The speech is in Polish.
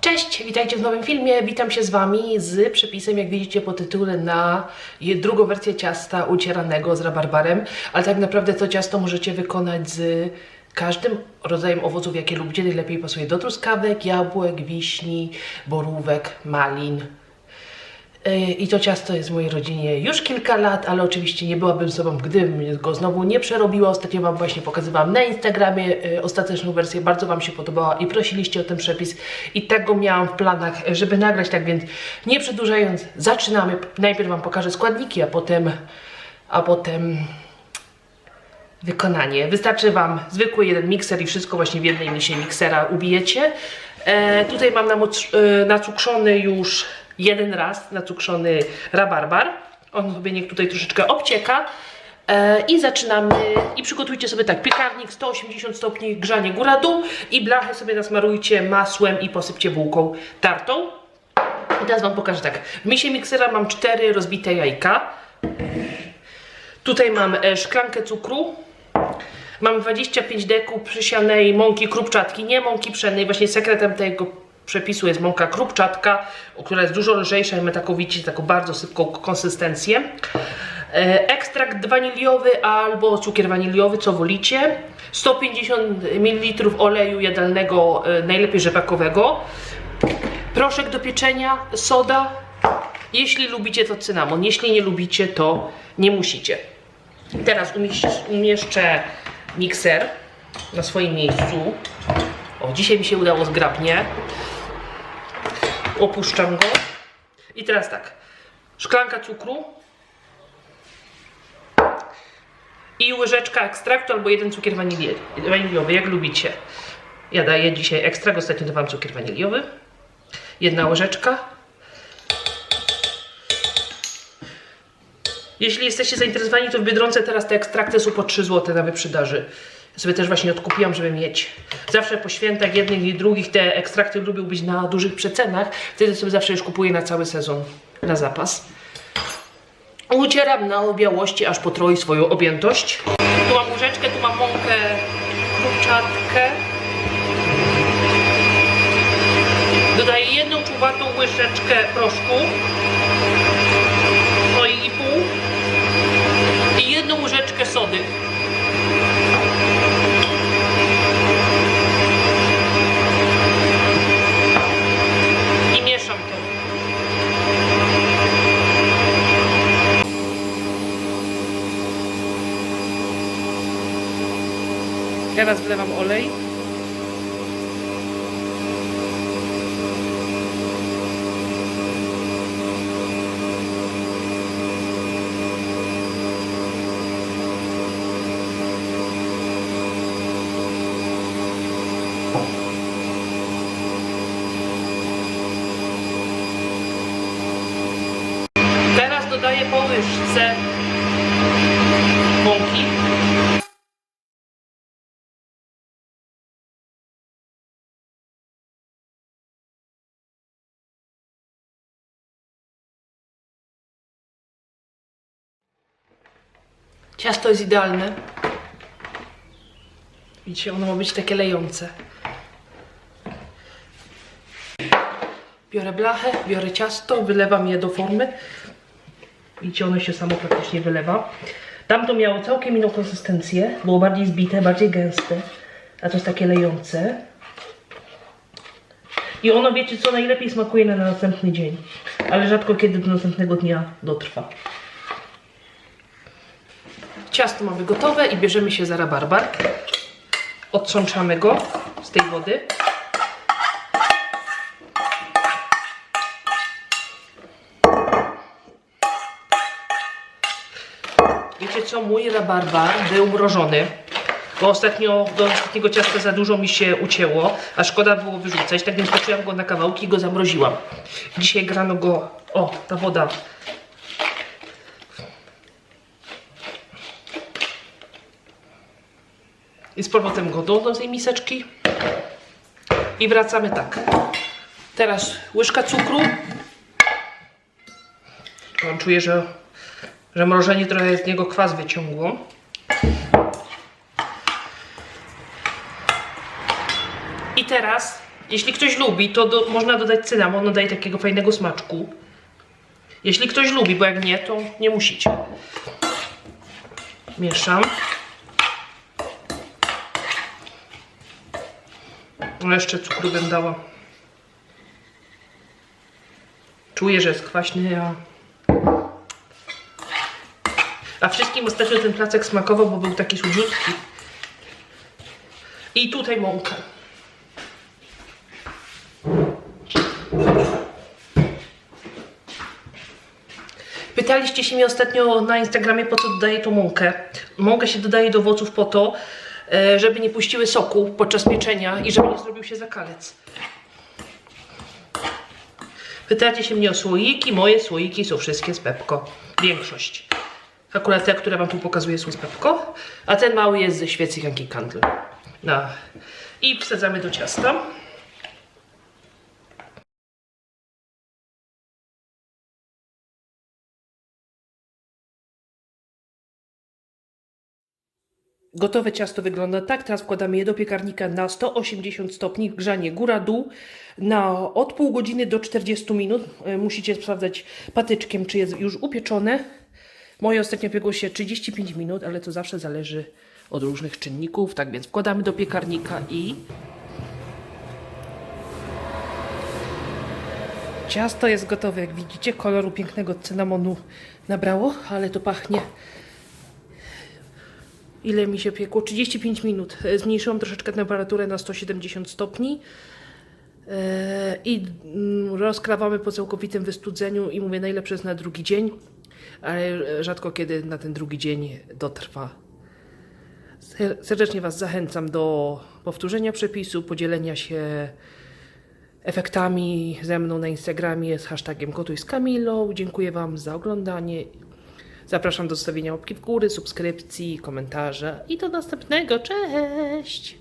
Cześć, witajcie w nowym filmie. Witam się z Wami z przepisem, jak widzicie po tytule, na drugą wersję ciasta ucieranego z rabarbarem. Ale tak naprawdę to ciasto możecie wykonać z każdym rodzajem owoców, jakie lubicie. Najlepiej pasuje do truskawek, jabłek, wiśni, borówek, malin. I to ciasto jest w mojej rodzinie już kilka lat, ale oczywiście nie byłabym sobą, gdybym go znowu nie przerobiła. Ostatnio Wam właśnie pokazywałam na Instagramie yy, ostateczną wersję, bardzo Wam się podobała i prosiliście o ten przepis i tak go miałam w planach, żeby nagrać, tak więc nie przedłużając, zaczynamy. Najpierw Wam pokażę składniki, a potem, a potem wykonanie. Wystarczy Wam zwykły jeden mikser i wszystko właśnie w jednej misie miksera ubijecie. E, tutaj mam namoc- e, nacukrzony już jeden raz, nacukrzony rabarbar. On sobie niech tutaj troszeczkę obcieka. E, I zaczynamy. I przygotujcie sobie tak, piekarnik 180 stopni, grzanie góra-dół i blachę sobie nasmarujcie masłem i posypcie bułką tartą. I teraz Wam pokażę tak. W misie miksera mam cztery rozbite jajka. Tutaj mam e, szklankę cukru. Mam 25 deku przysianej mąki krupczatki, nie mąki pszennej. Właśnie sekretem tego przepisu jest mąka krupczatka, która jest dużo lżejsza i ma taką, widzicie, taką bardzo sypką konsystencję. E, Ekstrakt waniliowy albo cukier waniliowy, co wolicie. 150 ml oleju jadalnego, e, najlepiej rzepakowego. Proszek do pieczenia, soda. Jeśli lubicie, to cynamon. Jeśli nie lubicie, to nie musicie. Teraz umieszczę mikser na swoim miejscu. O, dzisiaj mi się udało zgrabnie. Opuszczam go. I teraz tak. Szklanka cukru. I łyżeczka ekstraktu albo jeden cukier waniliowy, jak lubicie. Ja daję dzisiaj ekstrakt, ostatnio dawałam cukier waniliowy. Jedna łyżeczka. Jeśli jesteście zainteresowani, to w Biedronce teraz te ekstrakty są po 3 zł na wyprzedaży. Sobie też właśnie odkupiłam, żeby mieć. Zawsze po świętach jednych i drugich te ekstrakty lubią być na dużych przecenach. Wtedy sobie zawsze już kupuję na cały sezon, na zapas. Ucieram na obiałości, aż potroi swoją objętość. Tu mam łyżeczkę, tu mam mąkę kurczatkę. Dodaję jedną czuwatą łyżeczkę proszku. Teraz wlewam olej. Teraz dodaję po łyżce mąki. Ciasto jest idealne. Widzicie, ono ma być takie lejące. Biorę blachę, biorę ciasto, wylewam je do formy. Widzicie, ono się samo praktycznie wylewa. Tamto miało całkiem inną konsystencję. Było bardziej zbite, bardziej gęste. A to jest takie lejące. I ono, wiecie co, najlepiej smakuje na następny dzień. Ale rzadko kiedy do następnego dnia dotrwa. Ciasto mamy gotowe i bierzemy się za rabarbar. Odtrzączamy go z tej wody. Wiecie co, mój rabarbar był mrożony, bo ostatnio do ostatniego ciasta za dużo mi się ucięło, a szkoda było wyrzucać, tak więc poczułam go na kawałki i go zamroziłam. Dzisiaj grano go, o, ta woda I z powrotem go do tej miseczki. I wracamy tak. Teraz łyżka cukru. On czuję, że, że mrożenie trochę z niego kwas wyciągło. I teraz Jeśli ktoś lubi, to do, można dodać cynamon, on daje takiego fajnego smaczku. Jeśli ktoś lubi, bo jak nie, to nie musicie. Mieszam. No jeszcze cukru bym dała. Czuję, że jest kwaśny, a... A wszystkim ostatnio ten placek smakował, bo był taki słodziutki. I tutaj mąka. Pytaliście się mnie ostatnio na Instagramie, po co dodaję tą mąkę. Mąkę się dodaje do owoców po to, żeby nie puściły soku podczas pieczenia i żeby nie zrobił się zakalec. Pytacie się mnie o słoiki. Moje słoiki są wszystkie z Pepko. Większość. Akurat te, które wam tu pokazuję są z Pepko, a ten mały jest ze świecy Yankee Candle. No. I wsadzamy do ciasta. Gotowe ciasto wygląda tak. Teraz wkładamy je do piekarnika na 180 stopni, grzanie góra-dół na od pół godziny do 40 minut. E, Musicie sprawdzać patyczkiem, czy jest już upieczone. Moje ostatnio piekło się 35 minut, ale to zawsze zależy od różnych czynników. Tak więc wkładamy do piekarnika i ciasto jest gotowe. Jak widzicie, koloru pięknego cynamonu nabrało, ale to pachnie Ile mi się piekło? 35 minut. E, Zmniejszyłam troszeczkę temperaturę na 170 stopni. E, I mm, rozkrawamy po całkowitym wystudzeniu i mówię, najlepsze jest na drugi dzień, ale rzadko kiedy na ten drugi dzień dotrwa. Ser- Serdecznie Was zachęcam do powtórzenia przepisu, podzielenia się efektami ze mną na Instagramie z hashtagiem Gotuj z Kamilą. Dziękuję Wam za oglądanie. Zapraszam do zostawienia łapki w górę, subskrypcji, komentarza i do następnego. Cześć!